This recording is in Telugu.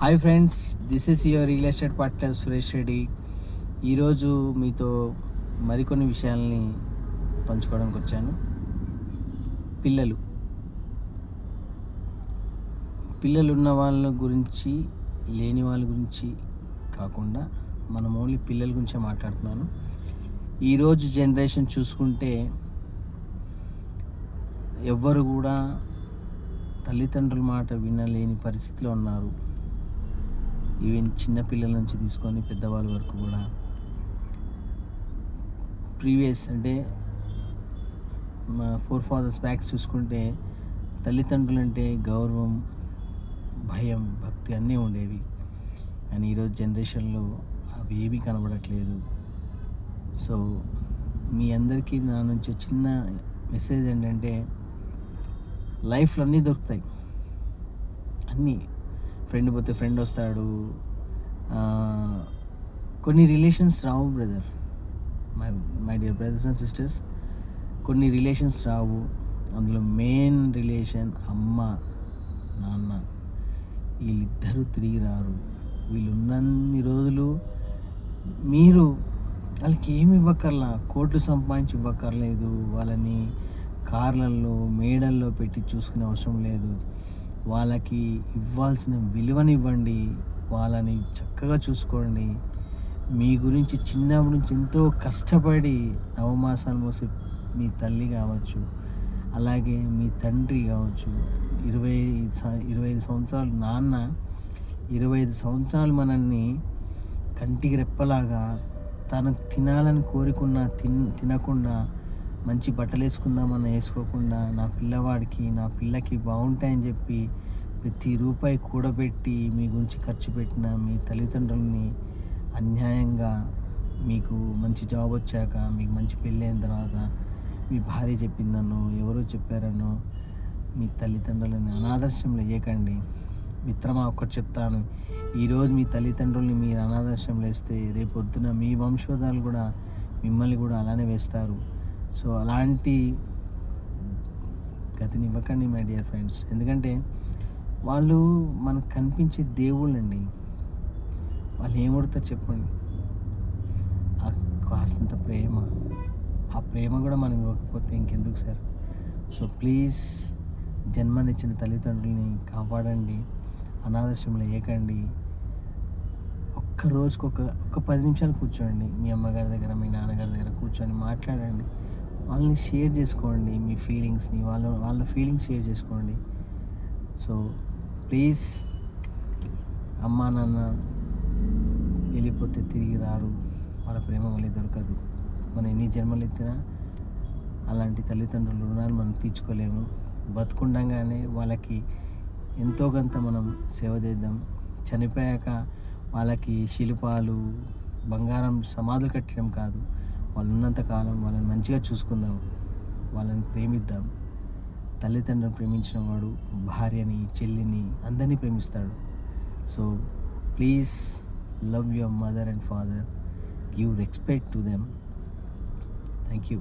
Hi friends this is your real estate partner Suresh Reddy. ఈరోజు మీతో మరికొన్ని విషయాల్ని పంచుకోవడానికి వచ్చాను. పిల్లలు. పిల్లలు ఉన్న వాళ్ళ గురించి లేని వాళ్ళ గురించి కాకుండా మనం ఓన్లీ పిల్లల గురించే మాట్లాడుతున్నాను. ఈరోజు జనరేషన్ చూసుకుంటే ఎవ్వరు కూడా తల్లిదండ్రుల మాట వినలేని పరిస్థితిలో ఉన్నారు. ఈవెన్ చిన్నపిల్లల నుంచి తీసుకొని పెద్దవాళ్ళ వరకు కూడా ప్రీవియస్ అంటే మా ఫోర్ ఫాదర్స్ బ్యాక్స్ చూసుకుంటే తల్లిదండ్రులు అంటే గౌరవం భయం భక్తి అన్నీ ఉండేవి. కానీ ఈరోజు జనరేషన్లో అవి ఏమీ కనబడట్లేదు. సో మీ అందరికీ నా నుంచి చిన్న మెసేజ్ ఏంటంటే లైఫ్లో అన్నీ దొరుకుతాయి. అన్నీ. ఫ్రెండ్ పోతే ఫ్రెండ్ వస్తాడు. కొన్ని relations Rao brother. My my dear brothers and sisters కొన్ని రిలేషన్స్ రావు. అందులో మెయిన్ రిలేషన్ అమ్మ నాన్న. వీళ్ళిద్దరూ తిరిగి రారు. వీళ్ళున్నన్ని రోజులు మీరు వాళ్ళకి ఏమి ఇవ్వక్కర్లా? కోట్లు సంపాదించి ఇవ్వక్కర్లేదు. వాళ్ళని కార్లల్లో మేడల్లో పెట్టి చూసుకునే అవసరం లేదు. వాళ్ళకి ఇవ్వాల్సిన విలువనివ్వండి వాళ్ళని చక్కగా చూసుకోండి. మీ గురించి చిన్నప్పటి నుంచి ఎంతో కష్టపడి నవమాసాలు మోసే మీ తల్లి కావచ్చు అలాగే మీ తండ్రి కావచ్చు. ఇరవై ఇరవై ఐదు సంవత్సరాలు నాన్న ఇరవై ఐదు సంవత్సరాలు మనల్ని కంటికి రెప్పలాగా తను తినాలని కోరుకున్న తిన్ తినకుండా మంచి బట్టలు వేసుకుందామని వేసుకోకుండా నా పిల్లవాడికి నా పిల్లకి బాగుంటాయని చెప్పి ప్రతి రూపాయి కూడబెట్టి మీ గురించి ఖర్చు పెట్టిన మీ తల్లిదండ్రులని అన్యాయంగా మీకు మంచి జాబ్ వచ్చాక మీకు మంచి పెళ్ళి అయిన తర్వాత మీ భార్య చెప్పిందనో ఎవరో చెప్పారనో మీ తల్లిదండ్రులని అనాదర్శంలో వేయకండి మిత్రమా ఒక్కటి చెప్తాను. ఈరోజు మీ తల్లిదండ్రుల్ని మీరు అనాదర్శంలో వేస్తే రేపొద్దున మీ వంశోధాలు కూడా మిమ్మల్ని కూడా అలానే వేస్తారు. సో అలాంటి గతిని ఇవ్వకండి మై డియర్ ఫ్రెండ్స్ ఎందుకంటే వాళ్ళు మనకు కనిపించే దేవుళ్ళండి. వాళ్ళు ఏమడుతారు చెప్పండి. ఆ కాస్తంత ప్రేమ. ఆ ప్రేమ కూడా మనం ఇవ్వకపోతే ఇంకెందుకు సార్? సో ప్లీజ్ జన్మనిచ్చిన తల్లిదండ్రుల్ని కాపాడండి. అనాదర్శంలో ఏకండి. ఒక్క రోజుకొక ఒక ఒక పది నిమిషాలు కూర్చోండి. మీ అమ్మగారి దగ్గర మీ నాన్నగారి దగ్గర కూర్చొని మాట్లాడండి. వాళ్ళని షేర్ చేసుకోండి మీ ఫీలింగ్స్ని వాళ్ళ వాళ్ళ ఫీలింగ్స్ షేర్ చేసుకోండి. సో ప్లీజ్ అమ్మా నాన్న వెళ్ళిపోతే తిరిగి రారు. వాళ్ళ ప్రేమ మళ్ళీ దొరకదు. మనం ఎన్ని జన్మలు ఎత్తినా అలాంటి తల్లిదండ్రుల రుణాలు మనం తీర్చుకోలేము. బతుకుండగానే వాళ్ళకి ఎంతో కొంత మనం సేవ చేద్దాం. చనిపోయాక వాళ్ళకి శిల్పాలు బంగారం సమాధులు కట్టడం కాదు. వాళ్ళు ఉన్నంత కాలం వాళ్ళని మంచిగా చూసుకుందాం వాళ్ళని ప్రేమిద్దాం. తల్లిదండ్రులను ప్రేమించిన వాడు భార్యని చెల్లిని అందరినీ ప్రేమిస్తాడు. So please love your mother and father give respect to them thank you